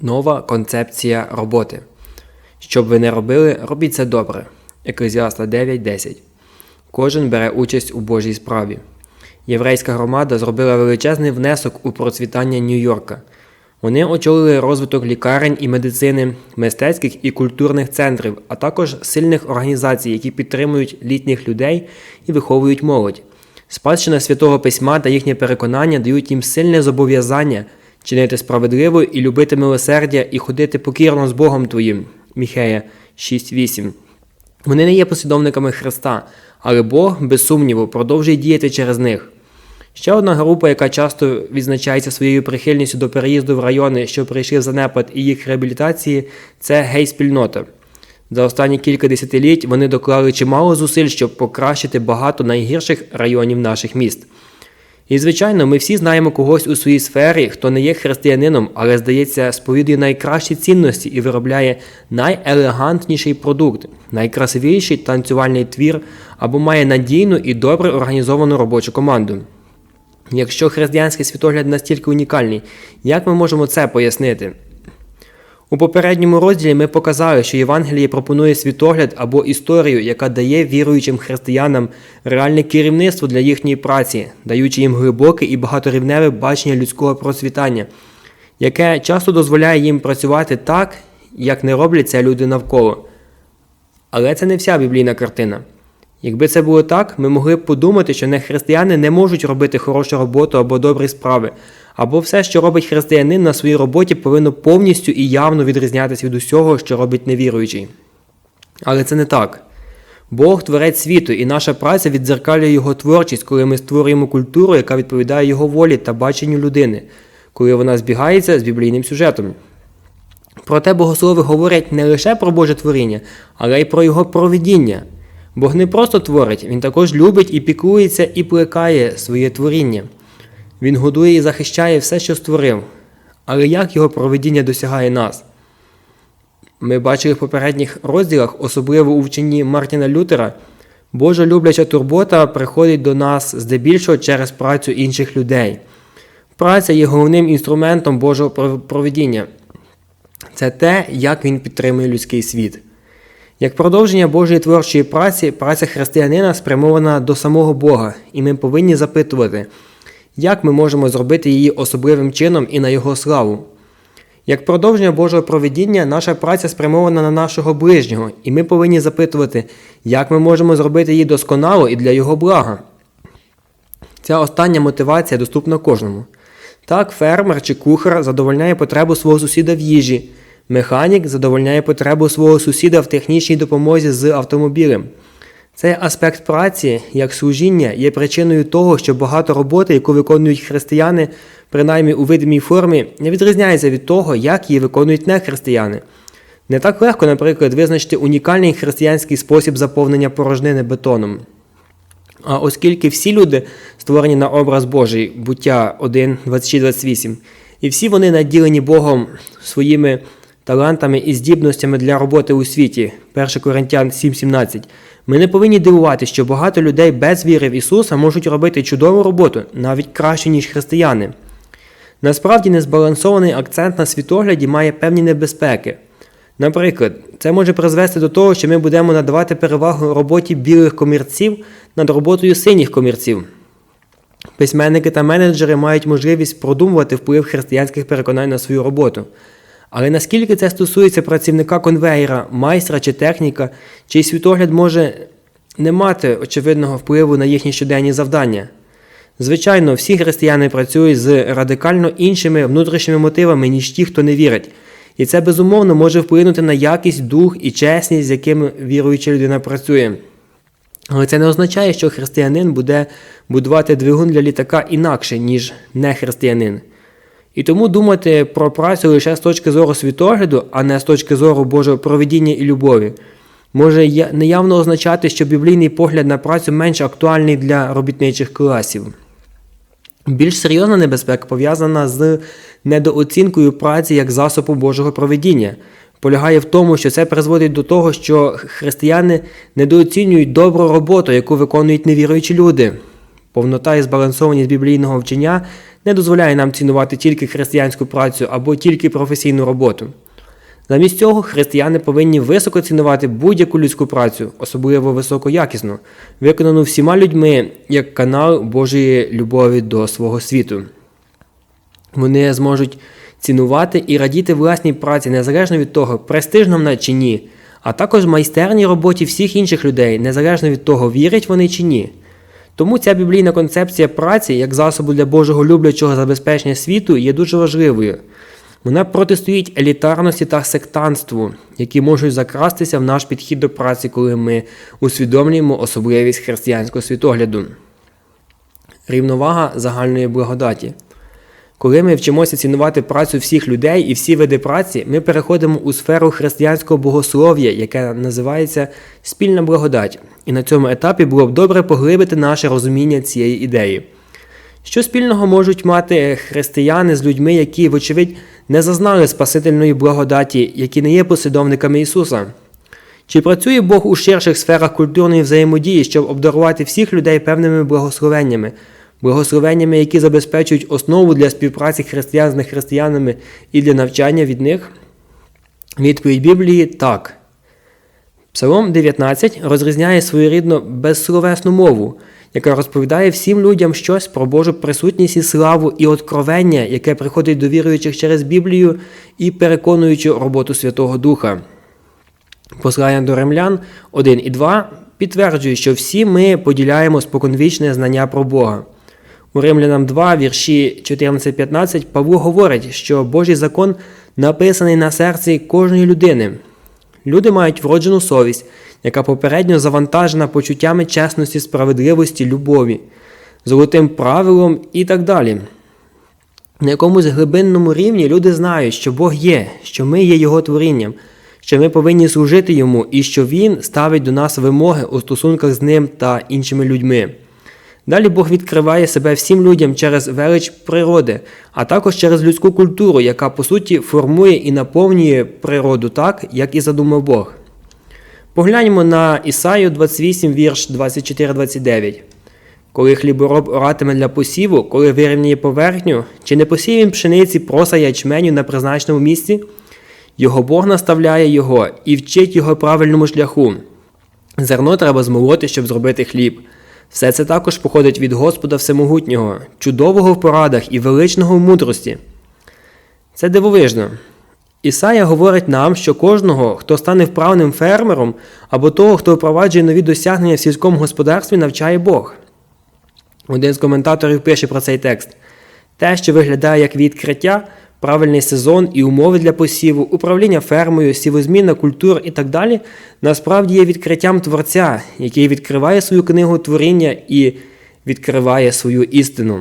Нова концепція роботи. Щоб ви не робили, робіть це добре. Еклезіаста 9.10. Кожен бере участь у Божій справі. Єврейська громада зробила величезний внесок у процвітання Нью-Йорка. Вони очолили розвиток лікарень і медицини, мистецьких і культурних центрів, а також сильних організацій, які підтримують літніх людей і виховують молодь. Спадщина святого письма та їхнє переконання дають їм сильне зобов'язання чинити справедливо і любити милосердя і ходити покірно з Богом твоїм. Міхея 6.8. Вони не є послідовниками Христа, але Бог, без сумніву, продовжує діяти через них. Ще одна група, яка часто відзначається своєю прихильністю до переїзду в райони, що прийшли в занепад і їх реабілітації, це гей-спільнота. За останні кілька десятиліть вони доклали чимало зусиль, щоб покращити багато найгірших районів наших міст. І, звичайно, ми всі знаємо когось у своїй сфері, хто не є християнином, але, здається, сповідує найкращі цінності і виробляє найелегантніший продукт, найкрасивіший танцювальний твір або має надійну і добре організовану робочу команду. Якщо християнський світогляд настільки унікальний, як ми можемо це пояснити? У попередньому розділі ми показали, що Євангеліє пропонує світогляд або історію, яка дає віруючим християнам реальне керівництво для їхньої праці, даючи їм глибоке і багаторівневе бачення людського процвітання, яке часто дозволяє їм працювати так, як не роблять це люди навколо. Але це не вся біблійна картина. Якби це було так, ми могли б подумати, що нехристияни не можуть робити хорошу роботу або добрі справи, або все, що робить християнин на своїй роботі, повинно повністю і явно відрізнятися від усього, що робить невіруючий. Але це не так. Бог творець світу, і наша праця віддзеркалює його творчість, коли ми створюємо культуру, яка відповідає його волі та баченню людини, коли вона збігається з біблійним сюжетом. Проте богослови говорять не лише про Боже творіння, але й про його провидіння. Бог не просто творить, він також любить і піклується і плекає своє творіння. Він годує і захищає все, що створив. Але як його проведіння досягає нас? Ми бачили в попередніх розділах, особливо у вченні Мартіна Лютера, Божа любляча турбота приходить до нас здебільшого через працю інших людей. Праця є головним інструментом Божого проведіння. Це те, як він підтримує людський світ. Як продовження Божої творчої праці, праця християнина спрямована до самого Бога, і ми повинні запитувати, як ми можемо зробити її особливим чином і на Його славу. Як продовження Божого проведіння, наша праця спрямована на нашого ближнього, і ми повинні запитувати, як ми можемо зробити її досконало і для Його блага. Ця остання мотивація доступна кожному. Так, фермер чи кухар задовольняє потребу свого сусіда в їжі. Механік задовольняє потребу свого сусіда в технічній допомозі з автомобілем. Цей аспект праці, як служіння, є причиною того, що багато роботи, яку виконують християни, принаймні у видимій формі, не відрізняється від того, як її виконують нехристияни. Не так легко, наприклад, визначити унікальний християнський спосіб заповнення порожнини бетоном. А оскільки всі люди створені на образ Божий, буття 1, 26-28, і всі вони наділені Богом своїми талантами і здібностями для роботи у світі, 1 Коринтян 7,17, ми не повинні дивувати, що багато людей без віри в Ісуса можуть робити чудову роботу, навіть краще, ніж християни. Насправді, незбалансований акцент на світогляді має певні небезпеки. Наприклад, це може призвести до того, що ми будемо надавати перевагу роботі білих комірців над роботою синіх комірців. Письменники та менеджери мають можливість продумувати вплив християнських переконань на свою роботу. Але наскільки це стосується працівника конвейера, майстра чи техніка, чий світогляд може не мати очевидного впливу на їхні щоденні завдання? Звичайно, всі християни працюють з радикально іншими внутрішніми мотивами, ніж ті, хто не вірить. І це безумовно може вплинути на якість, дух і чесність, з якими віруюча людина працює. Але це не означає, що християнин буде будувати двигун для літака інакше, ніж не християнин. І тому думати про працю лише з точки зору світогляду, а не з точки зору Божого проведіння і любові, може неявно означати, що біблійний погляд на працю менш актуальний для робітничих класів. Більш серйозна небезпека пов'язана з недооцінкою праці як засобу Божого проведіння, полягає в тому, що це призводить до того, що християни недооцінюють добру роботу, яку виконують невіруючі люди. Повнота і збалансованість біблійного вчення не дозволяє нам цінувати тільки християнську працю або тільки професійну роботу. Замість цього християни повинні високо цінувати будь-яку людську працю, особливо високоякісну, виконану всіма людьми як канал Божої любові до свого світу. Вони зможуть цінувати і радіти власній праці незалежно від того, престижна вона чи ні, а також майстерній роботі всіх інших людей, незалежно від того, вірять вони чи ні. Тому ця біблійна концепція праці як засобу для Божого люблячого забезпечення світу є дуже важливою. Вона протистоїть елітарності та сектанству, які можуть закрастися в наш підхід до праці, коли ми усвідомлюємо особливість християнського світогляду. Рівновага загальної благодаті. Коли ми вчимося цінувати працю всіх людей і всі види праці, ми переходимо у сферу християнського богослов'я, яке називається спільна благодать. І на цьому етапі було б добре поглибити наше розуміння цієї ідеї. Що спільного можуть мати християни з людьми, які, вочевидь, не зазнали Спасительної благодаті, які не є послідовниками Ісуса? Чи працює Бог у ширших сферах культурної взаємодії, щоб обдарувати всіх людей певними благословеннями, благословеннями, які забезпечують основу для співпраці християн з нехристиянами і для навчання від них? Відповідь Біблії так. Псалом 19 розрізняє своєрідно безсловесну мову, яка розповідає всім людям щось про Божу присутність і славу і откровення, яке приходить до віруючих через Біблію і переконуючи роботу Святого Духа. Послання до римлян 1 і 2 підтверджує, що всі ми поділяємо споконвічне знання про Бога. У Римлянам 2, вірші 14-15 Павло говорить, що Божий закон написаний на серці кожної людини. Люди мають вроджену совість, яка попередньо завантажена почуттями чесності, справедливості, любові, золотим правилом і так далі. На якомусь глибинному рівні люди знають, що Бог є, що ми є Його творінням, що ми повинні служити Йому і що Він ставить до нас вимоги у стосунках з ним та іншими людьми. Далі Бог відкриває себе всім людям через велич природи, а також через людську культуру, яка по суті формує і наповнює природу так, як і задумав Бог. Погляньмо на Ісаю 28, вірш 24-29. Коли хлібороб оратиме для посіву, коли вирівняє поверхню, чи не посіє він пшениці проса ячменю на призначеному місці, його Бог наставляє його і вчить його правильному шляху. Зерно треба змолоти, щоб зробити хліб. Все це також походить від Господа Всемогутнього, чудового в порадах і величного в мудрості. Це дивовижно. Ісая говорить нам, що кожного, хто стане вправним фермером, або того, хто впроваджує нові досягнення в сільському господарстві, навчає Бог. Один з коментаторів пише про цей текст: те, що виглядає як відкриття, правильний сезон і умови для посіву, управління фермою, сівозміна культур і так далі, насправді є відкриттям Творця, який відкриває свою книгу творіння і відкриває свою істину.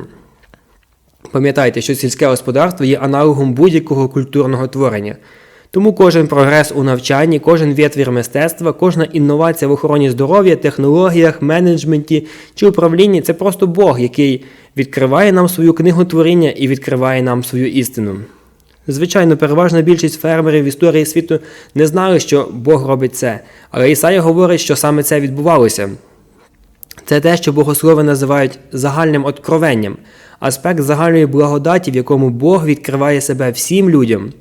Пам'ятайте, що сільське господарство є аналогом будь-якого культурного творення. Тому кожен прогрес у навчанні, кожен витвір мистецтва, кожна інновація в охороні здоров'я, технологіях, менеджменті чи управлінні це просто Бог, який відкриває нам свою книгу творіння і відкриває нам свою істину. Звичайно, переважна більшість фермерів в історії світу не знали, що Бог робить це, але Ісая говорить, що саме це відбувалося. Це те, що богослови називають загальним откровенням, аспект загальної благодаті, в якому Бог відкриває себе всім людям.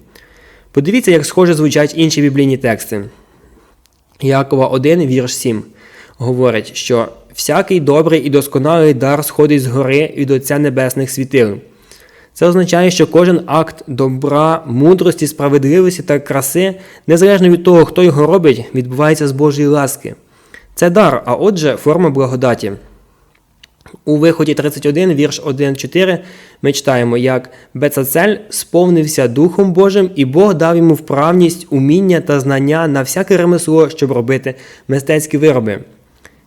Подивіться, як схоже звучать інші біблійні тексти. Якова 1, вірш 7 говорить, що всякий добрий і досконалий дар сходить з гори від Отця Небесних світил. Це означає, що кожен акт добра, мудрості, справедливості та краси, незалежно від того, хто його робить, відбувається з Божої ласки. Це дар, а отже, форма благодаті. У виході 31, вірш 1-4 ми читаємо, як Бецацель сповнився Духом Божим, і Бог дав йому вправність, уміння та знання на всяке ремесло, щоб робити мистецькі вироби.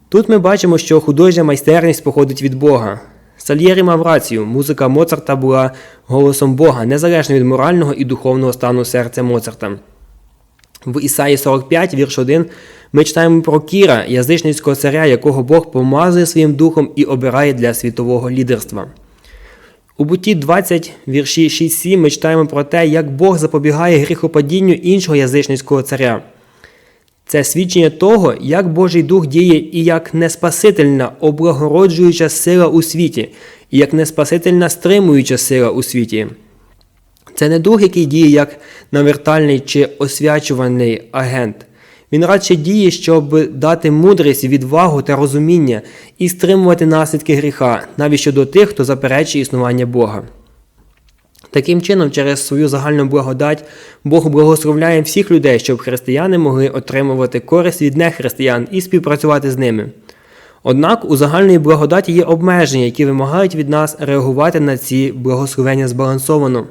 Тут ми бачимо, що художня майстерність походить від Бога. Сальєрі мав рацію, музика Моцарта була голосом Бога, незалежно від морального і духовного стану серця Моцарта. В Ісаї 45, вірш 1, ми читаємо про Кіра, язичницького царя, якого Бог помазує своїм духом і обирає для світового лідерства. У буті 20, вірші 6-7 ми читаємо про те, як Бог запобігає гріхопадінню іншого язичницького царя. Це свідчення того, як Божий Дух діє і як неспасительна, облагороджуюча сила у світі, і як неспасительна стримуюча сила у світі. Це не дух, який діє як навертальний чи освячуваний агент. Він радше діє, щоб дати мудрість, відвагу та розуміння і стримувати наслідки гріха, навіть щодо тих, хто заперечує існування Бога. Таким чином, через свою загальну благодать Бог благословляє всіх людей, щоб християни могли отримувати користь від нехристиян і співпрацювати з ними. Однак у загальної благодаті є обмеження, які вимагають від нас реагувати на ці благословення збалансовано.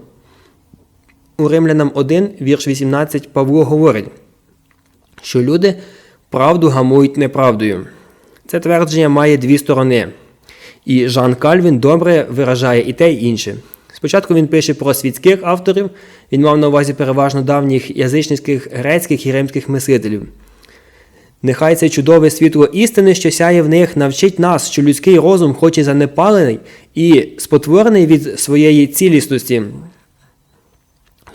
У Римлянам 1, вірш 18, Павло говорить, що люди правду гамують неправдою. Це твердження має дві сторони. І Жан Кальвін добре виражає і те, і інше. Спочатку він пише про світських авторів, він мав на увазі переважно давніх язичницьких грецьких і римських мислителів. Нехай це чудове світло істини, що сяє в них, навчить нас, що людський розум, хоч і занепалений і спотворений від своєї цілісності,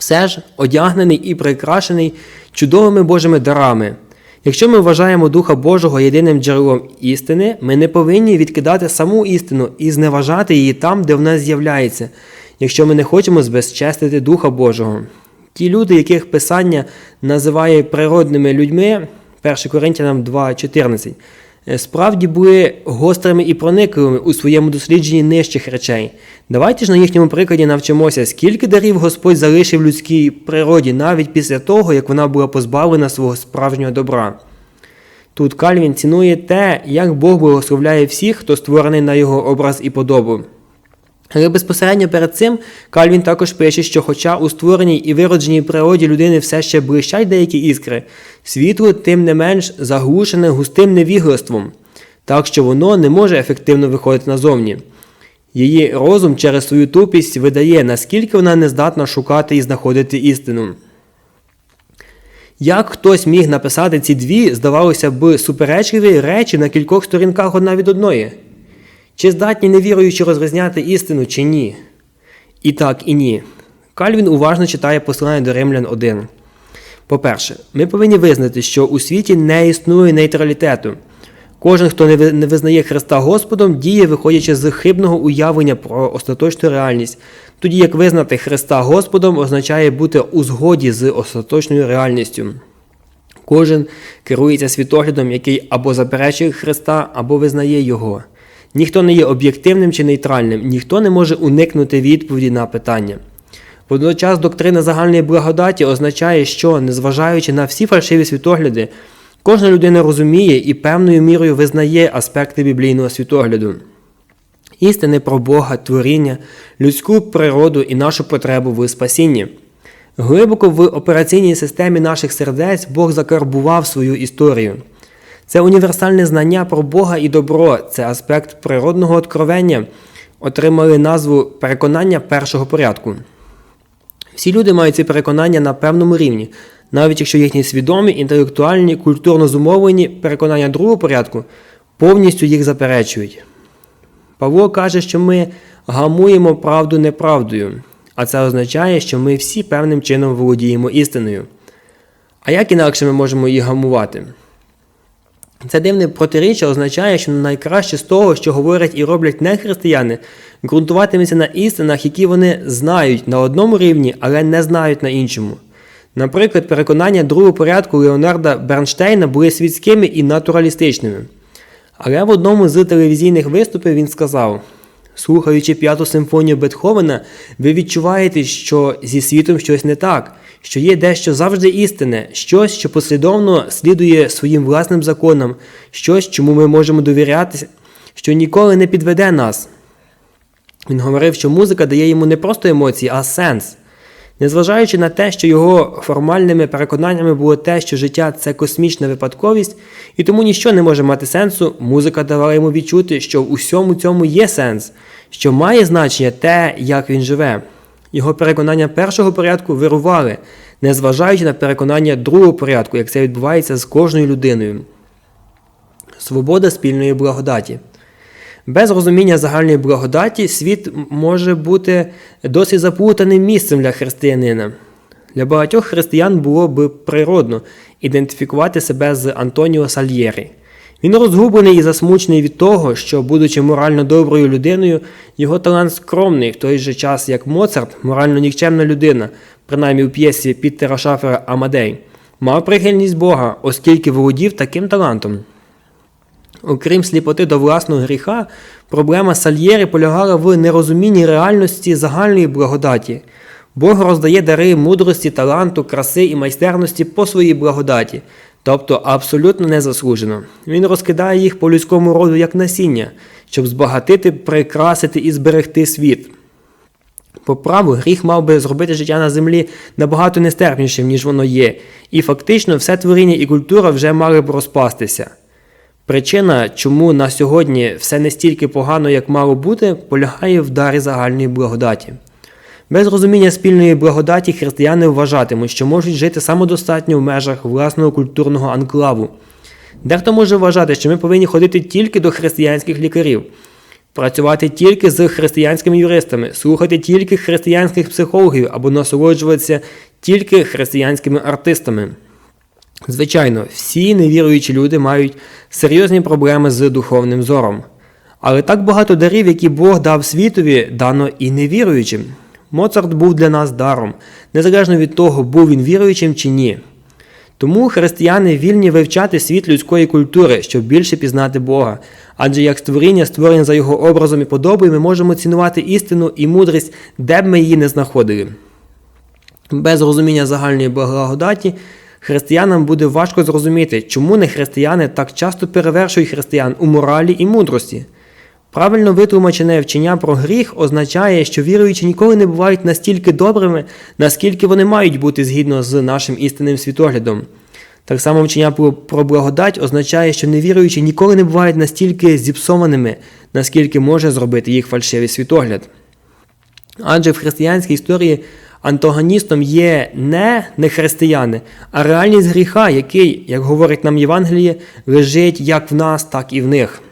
все ж одягнений і прикрашений чудовими Божими дарами. Якщо ми вважаємо Духа Божого єдиним джерелом істини, ми не повинні відкидати саму істину і зневажати її там, де вона з'являється, якщо ми не хочемо збезчестити Духа Божого. Ті люди, яких Писання називає природними людьми, 1 Коринтянам 2,14, справді були гострими і проникливими у своєму дослідженні нижчих речей. Давайте ж на їхньому прикладі навчимося, скільки дарів Господь залишив людській природі навіть після того, як вона була позбавлена свого справжнього добра. Тут Кальвін цінує те, як Бог благословляє всіх, хто створений на його образ і подобу. Але безпосередньо перед цим Кальвін також пише, що, хоча у створеній і виродженій природі людини все ще блищать деякі іскри, світло тим не менш заглушене густим невіглаством, так що воно не може ефективно виходити назовні. Її розум через свою тупість видає, наскільки вона не здатна шукати і знаходити істину. Як хтось міг написати ці дві, здавалося б, суперечливі речі на кількох сторінках одна від одної? Чи здатні невіруючі розрізняти істину, чи ні? І так, і ні. Кальвін уважно читає послання до Римлян 1. По-перше, ми повинні визнати, що у світі не існує нейтралітету. Кожен, хто не визнає Христа Господом, діє, виходячи з хибного уявлення про остаточну реальність, тоді як визнати Христа Господом означає бути у згоді з остаточною реальністю. Кожен керується світоглядом, який або заперечує Христа, або визнає Його. Ніхто не є об'єктивним чи нейтральним, ніхто не може уникнути відповіді на питання. Водночас доктрина загальної благодаті означає, що, незважаючи на всі фальшиві світогляди, кожна людина розуміє і певною мірою визнає аспекти біблійного світогляду. Істини про Бога, творіння, людську природу і нашу потребу в спасінні. Глибоко в операційній системі наших сердець Бог закарбував свою історію. Це універсальне знання про Бога і добро, це аспект природного откровення, отримали назву переконання першого порядку. Всі люди мають ці переконання на певному рівні, навіть якщо їхні свідомі, інтелектуальні, культурно зумовлені переконання другого порядку повністю їх заперечують. Павло каже, що ми гамуємо правду неправдою, а це означає, що ми всі певним чином володіємо істиною. А як інакше ми можемо її гамувати? Це дивне протиріччя означає, що найкраще з того, що говорять і роблять не християни, ґрунтуватиметься на істинах, які вони знають на одному рівні, але не знають на іншому. Наприклад, переконання другого порядку Леонарда Бернштейна були світськими і натуралістичними. Але в одному з телевізійних виступів він сказав: слухаючи п'яту симфонію Бетховена, ви відчуваєте, що зі світом щось не так, що є дещо завжди істинне, щось, що послідовно слідує своїм власним законам, щось, чому ми можемо довірятися, що ніколи не підведе нас. Він говорив, що музика дає йому не просто емоції, а сенс. Незважаючи на те, що його формальними переконаннями було те, що життя це космічна випадковість, і тому ніщо не може мати сенсу, музика давала йому відчути, що в усьому цьому є сенс, що має значення те, як він живе. Його переконання першого порядку вирували, незважаючи на переконання другого порядку, як це відбувається з кожною людиною. Свобода спільної благодаті. Без розуміння загальної благодаті світ може бути досить заплутаним місцем для християнина. Для багатьох християн було б природно ідентифікувати себе з Антоніо Сальєрі. Він розгублений і засмучений від того, що, будучи морально доброю людиною, його талант скромний в той же час, як Моцарт, морально нікчемна людина, принаймні у п'єсі Піттера Шафера Амадей, мав прихильність Бога, оскільки володів таким талантом. Окрім сліпоти до власного гріха, проблема Сальєри полягала в нерозумінні реальності загальної благодаті. Бог роздає дари мудрості, таланту, краси і майстерності по своїй благодаті, тобто абсолютно незаслужено. Він розкидає їх по людському роду як насіння, щоб збагатити, прикрасити і зберегти світ. По праву, гріх мав би зробити життя на землі набагато нестерпнішим, ніж воно є, і фактично все творіння і культура вже мали б розпастися. Причина, чому на сьогодні все не стільки погано, як мало бути, полягає в дарі загальної благодаті. Без розуміння спільної благодаті християни вважатимуть, що можуть жити самодостатньо в межах власного культурного анклаву. Дехто може вважати, що ми повинні ходити тільки до християнських лікарів, працювати тільки з християнськими юристами, слухати тільки християнських психологів або насолоджуватися тільки християнськими артистами. Звичайно, всі невіруючі люди мають серйозні проблеми з духовним зором. Але так багато дарів, які Бог дав світові, дано і невіруючим. Моцарт був для нас даром, незалежно від того, був він віруючим чи ні. Тому християни вільні вивчати світ людської культури, щоб більше пізнати Бога. Адже як створіння, створення за його образом і подобою, ми можемо цінувати істину і мудрість, де б ми її не знаходили. Без розуміння загальної благодаті християнам буде важко зрозуміти, чому не християни так часто перевершують християн у моралі і мудрості. Правильно витлумачене вчення про гріх означає, що віруючі ніколи не бувають настільки добрими, наскільки вони мають бути згідно з нашим істинним світоглядом. Так само вчення про благодать означає, що невіруючі ніколи не бувають настільки зіпсованими, наскільки може зробити їх фальшивий світогляд. Адже в християнській історії антагоністом є не нехристияни, а реальність гріха, який, як говорить нам Євангеліє, лежить як в нас, так і в них.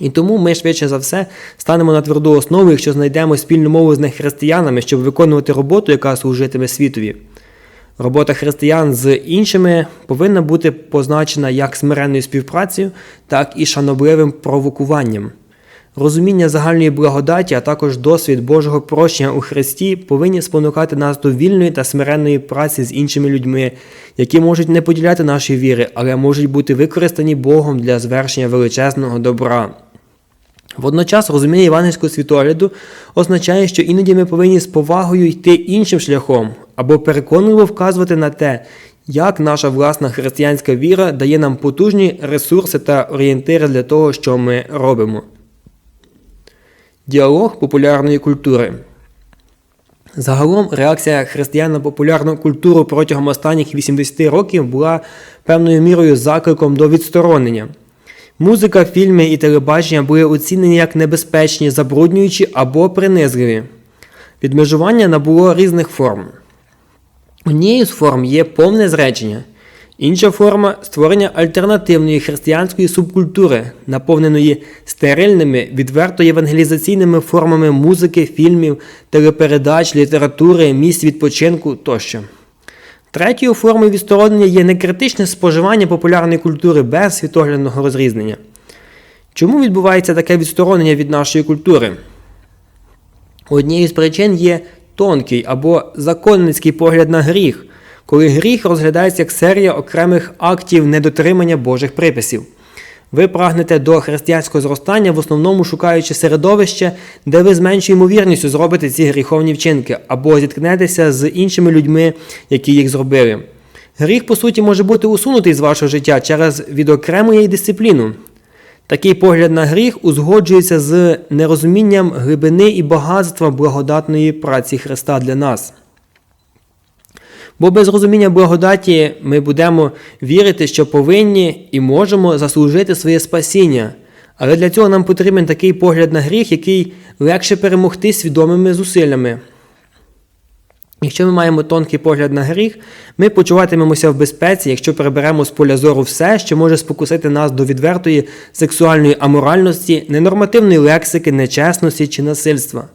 І тому ми швидше за все станемо на тверду основу, якщо знайдемо спільну мову з нехристиянами, щоб виконувати роботу, яка служитиме світові. Робота християн з іншими повинна бути позначена як смиренною співпрацею, так і шанобливим провокуванням. Розуміння загальної благодаті, а також досвід Божого прощення у Христі повинні спонукати нас до вільної та смиренної праці з іншими людьми, які можуть не поділяти нашої віри, але можуть бути використані Богом для звершення величезного добра. Водночас розуміння івангельського світогляду означає, що іноді ми повинні з повагою йти іншим шляхом або переконливо вказувати на те, як наша власна християнська віра дає нам потужні ресурси та орієнтири для того, що ми робимо. Діалог популярної культури. Загалом реакція християн на популярну культуру протягом останніх 80 років була певною мірою закликом до відсторонення. Музика, фільми і телебачення були оцінені як небезпечні, забруднюючі або принизливі. Відмежування набуло різних форм. Однією з форм є повне зречення. Інша форма створення альтернативної християнської субкультури, наповненої стерильними, відверто євангелізаційними формами музики, фільмів, телепередач, літератури, місць відпочинку тощо. Третьою формою відсторонення є некритичне споживання популярної культури без світоглядного розрізнення. Чому відбувається таке відсторонення від нашої культури? Однією з причин є тонкий або законницький погляд на гріх коли гріх розглядається як серія окремих актів недотримання Божих приписів. Ви прагнете до християнського зростання, в основному шукаючи середовище, де ви з меншою ймовірністю зробите ці гріховні вчинки, або зіткнетеся з іншими людьми, які їх зробили. Гріх, по суті, може бути усунутий з вашого життя через відокремлення і дисципліну. Такий погляд на гріх узгоджується з нерозумінням глибини і багатства благодатної праці Христа для нас. Бо без розуміння благодаті ми будемо вірити, що повинні і можемо заслужити своє спасіння. Але для цього нам потрібен такий погляд на гріх, який легше перемогти свідомими зусиллями. Якщо ми маємо тонкий погляд на гріх, ми почуватимемося в безпеці, якщо приберемо з поля зору все, що може спокусити нас до відвертої сексуальної аморальності, ненормативної лексики, нечесності чи насильства.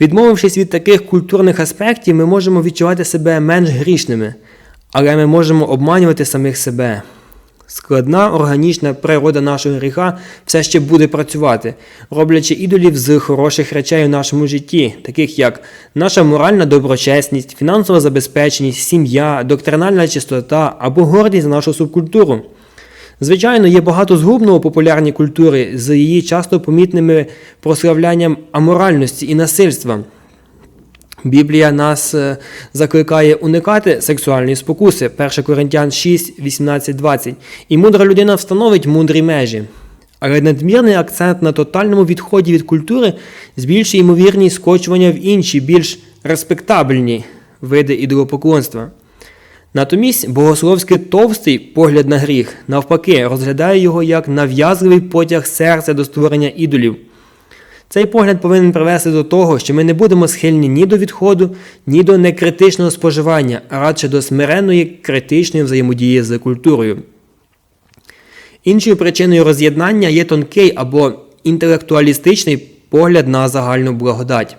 Відмовившись від таких культурних аспектів, ми можемо відчувати себе менш грішними. але ми можемо обманювати самих себе. Складна органічна природа нашого гріха все ще буде працювати, роблячи ідолів з хороших речей у нашому житті, таких як наша моральна доброчесність, фінансова забезпеченість, сім'я, доктринальна чистота або гордість за нашу субкультуру. Звичайно, є багато згубного популярній культури з її часто помітними прославлянням аморальності і насильства. Біблія нас е, закликає уникати сексуальної спокуси 1 Коринтян 6, 18, 20. І мудра людина встановить мудрі межі. Але надмірний акцент на тотальному відході від культури збільшує ймовірність скочування в інші, більш респектабельні види ідолопоклонства. Натомість богословський товстий погляд на гріх, навпаки, розглядає його як нав'язливий потяг серця до створення ідолів. Цей погляд повинен привести до того, що ми не будемо схильні ні до відходу, ні до некритичного споживання, а радше до смиренної критичної взаємодії з культурою. Іншою причиною роз'єднання є тонкий або інтелектуалістичний погляд на загальну благодать.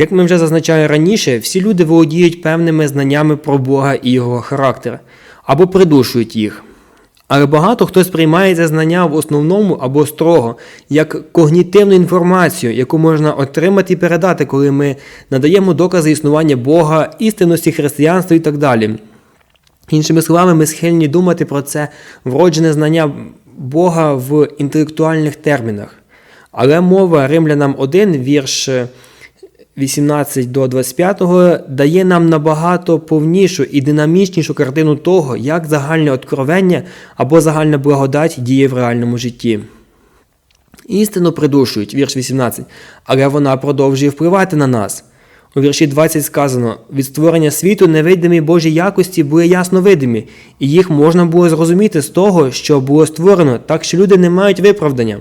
Як ми вже зазначали раніше, всі люди володіють певними знаннями про Бога і його характер, або придушують їх. Але багато хто сприймає це знання в основному або строго, як когнітивну інформацію, яку можна отримати і передати, коли ми надаємо докази існування Бога, істинності християнства і так далі. Іншими словами, ми схильні думати про це вроджене знання Бога в інтелектуальних термінах. Але мова Римлянам 1, вірш 18 до 25 дає нам набагато повнішу і динамічнішу картину того, як загальне откровення або загальна благодать діє в реальному житті. Істину придушують, вірш 18, але вона продовжує впливати на нас. У вірші 20 сказано: від створення світу невидимі Божі якості були ясно видимі, і їх можна було зрозуміти з того, що було створено, так що люди не мають виправдання.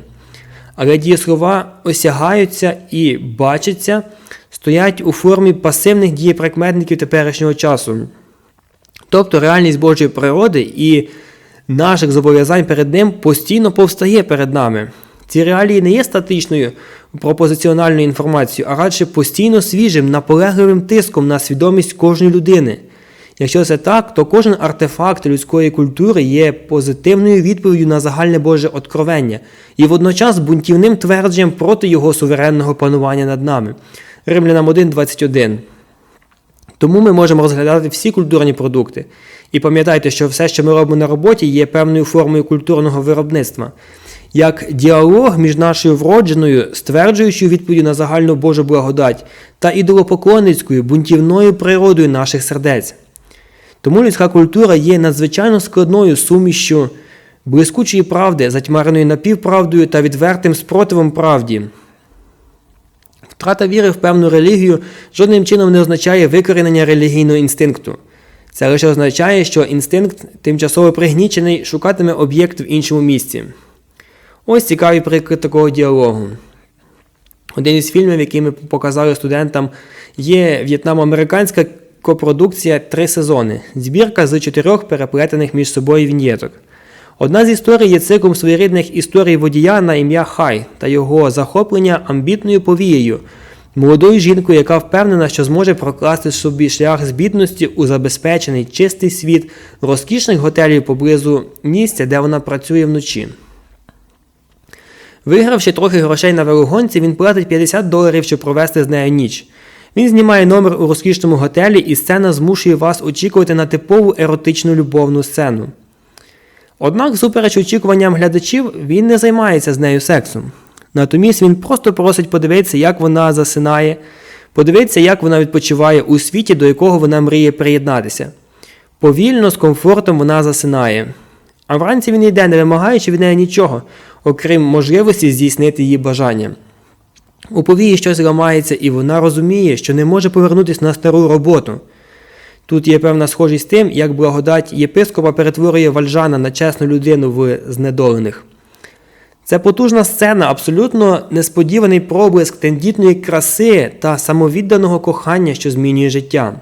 Але дієслова осягаються і бачаться, стоять у формі пасивних дієприкметників теперішнього часу. Тобто реальність Божої природи і наших зобов'язань перед Ним постійно повстає перед нами. Ці реалії не є статичною пропозиціональною інформацією, а радше постійно свіжим, наполегливим тиском на свідомість кожної людини. Якщо це так, то кожен артефакт людської культури є позитивною відповіддю на загальне Боже откровення і водночас бунтівним твердженням проти його суверенного панування над нами. Римлянам 1.21. Тому ми можемо розглядати всі культурні продукти. І пам'ятайте, що все, що ми робимо на роботі, є певною формою культурного виробництва, як діалог між нашою вродженою, стверджуючою відповіддю на загальну Божу благодать, та ідолопоклонницькою, бунтівною природою наших сердець. Тому людська культура є надзвичайно складною сумішю блискучої правди, затьмареної напівправдою та відвертим спротивом правді. Втрата віри в певну релігію жодним чином не означає викорінення релігійного інстинкту. Це лише означає, що інстинкт тимчасово пригнічений шукатиме об'єкт в іншому місці. Ось цікавий приклад такого діалогу. Один із фільмів, який ми показали студентам, є в'єтнамо-американська копродукція три сезони, збірка з чотирьох переплетених між собою віньєток. Одна з історій є циклом своєрідних історій водія на ім'я Хай та його захоплення амбітною повією, молодою жінкою, яка впевнена, що зможе прокласти собі шлях з бідності у забезпечений чистий світ розкішних готелів поблизу місця, де вона працює вночі. Вигравши трохи грошей на велогонці, він платить 50 доларів, щоб провести з нею ніч. Він знімає номер у розкішному готелі, і сцена змушує вас очікувати на типову еротичну любовну сцену. Однак, супереч очікуванням глядачів, він не займається з нею сексом. Натомість він просто просить подивитися, як вона засинає, подивитися, як вона відпочиває у світі, до якого вона мріє приєднатися. Повільно, з комфортом вона засинає. А вранці він йде, не вимагаючи від неї нічого, окрім можливості здійснити її бажання. У повії щось ламається, і вона розуміє, що не може повернутися на стару роботу. Тут є певна схожість з тим, як благодать єпископа перетворює вальжана на чесну людину в знедолених. Це потужна сцена, абсолютно несподіваний проблиск тендітної краси та самовідданого кохання, що змінює життя.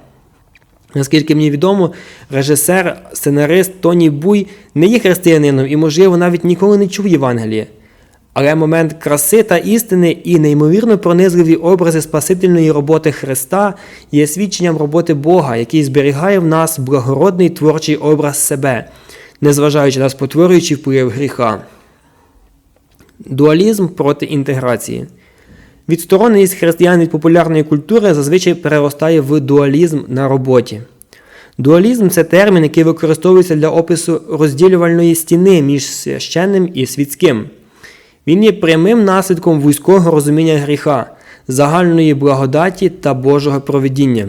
Наскільки мені відомо, режисер, сценарист Тоні Буй не є християнином і, можливо, навіть ніколи не чув Євангелія. Але момент краси та істини і неймовірно пронизливі образи Спасительної роботи Христа є свідченням роботи Бога, який зберігає в нас благородний творчий образ себе, незважаючи на спотворюючий вплив гріха. Дуалізм проти інтеграції. Відстороненість християн від популярної культури зазвичай переростає в дуалізм на роботі. Дуалізм це термін, який використовується для опису розділювальної стіни між священним і світським. Він є прямим наслідком вузького розуміння гріха, загальної благодаті та Божого провидіння.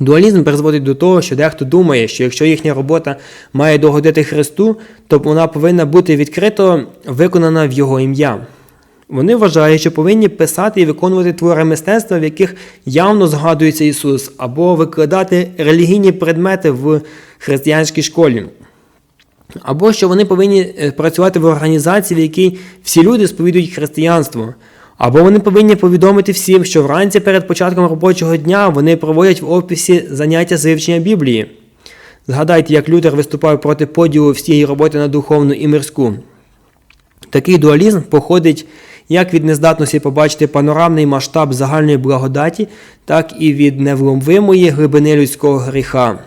Дуалізм призводить до того, що дехто думає, що якщо їхня робота має догодити Христу, то вона повинна бути відкрито виконана в Його ім'я. Вони вважають, що повинні писати і виконувати твори мистецтва, в яких явно згадується Ісус, або викладати релігійні предмети в християнській школі. Або що вони повинні е, працювати в організації, в якій всі люди сповідують християнство. Або вони повинні повідомити всім, що вранці перед початком робочого дня вони проводять в офісі заняття з вивчення Біблії. Згадайте, як Лютер виступав проти поділу всієї роботи на духовну і мирську. Такий дуалізм походить як від нездатності побачити панорамний масштаб загальної благодаті, так і від невломвимої глибини людського гріха.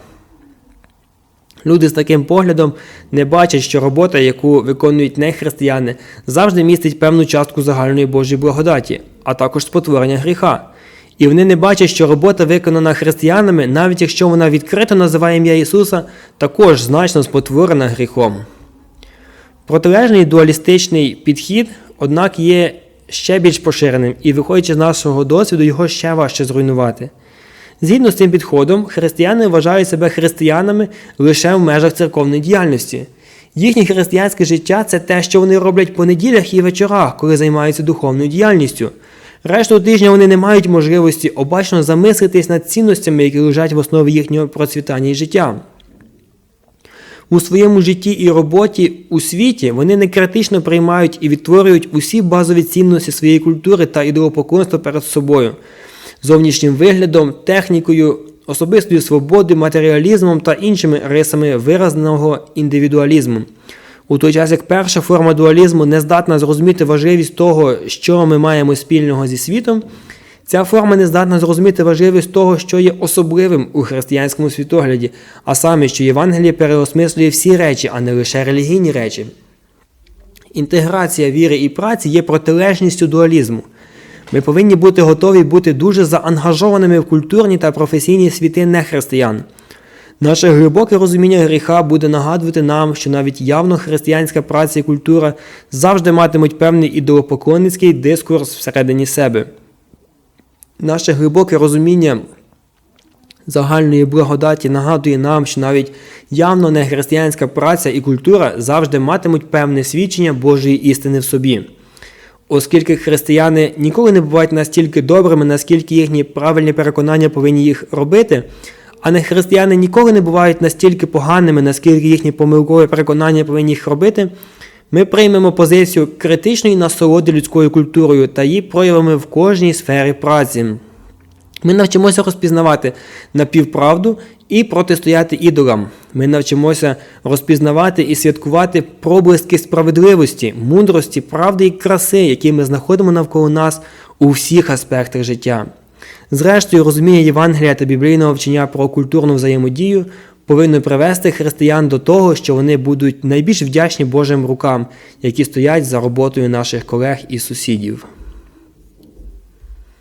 Люди з таким поглядом не бачать, що робота, яку виконують нехристияни, завжди містить певну частку загальної Божої благодаті, а також спотворення гріха. І вони не бачать, що робота, виконана християнами, навіть якщо вона відкрито називає ім'я Ісуса, також значно спотворена гріхом. Протилежний дуалістичний підхід, однак, є ще більш поширеним і, виходячи з нашого досвіду, його ще важче зруйнувати. Згідно з цим підходом, християни вважають себе християнами лише в межах церковної діяльності. Їхнє християнське життя це те, що вони роблять по неділях і вечорах, коли займаються духовною діяльністю. Решту тижня вони не мають можливості обачно замислитись над цінностями, які лежать в основі їхнього процвітання і життя. У своєму житті і роботі у світі вони не критично приймають і відтворюють усі базові цінності своєї культури та ідеопоклонства перед собою, зовнішнім виглядом, технікою, особистою свободою, матеріалізмом та іншими рисами виразного індивідуалізму. У той час як перша форма дуалізму не здатна зрозуміти важливість того, що ми маємо спільного зі світом, ця форма не здатна зрозуміти важливість того, що є особливим у християнському світогляді, а саме, що Євангеліє переосмислює всі речі, а не лише релігійні речі. Інтеграція віри і праці є протилежністю дуалізму. Ми повинні бути готові бути дуже заангажованими в культурні та професійні світи нехристиян. Наше глибоке розуміння гріха буде нагадувати нам, що навіть явно християнська праця і культура завжди матимуть певний ідеопоклонницький дискурс всередині себе. Наше глибоке розуміння загальної благодаті нагадує нам, що навіть явно нехристиянська праця і культура завжди матимуть певне свідчення Божої істини в собі. Оскільки християни ніколи не бувають настільки добрими, наскільки їхні правильні переконання повинні їх робити, а не християни ніколи не бувають настільки поганими, наскільки їхні помилкові переконання повинні їх робити, ми приймемо позицію критичної насолоди людською культурою та її проявами в кожній сфері праці. Ми навчимося розпізнавати напівправду і протистояти ідолам. Ми навчимося розпізнавати і святкувати проблиски справедливості, мудрості, правди і краси, які ми знаходимо навколо нас у всіх аспектах життя. Зрештою, розуміння Євангелія та біблійного вчення про культурну взаємодію повинно привести християн до того, що вони будуть найбільш вдячні Божим рукам, які стоять за роботою наших колег і сусідів.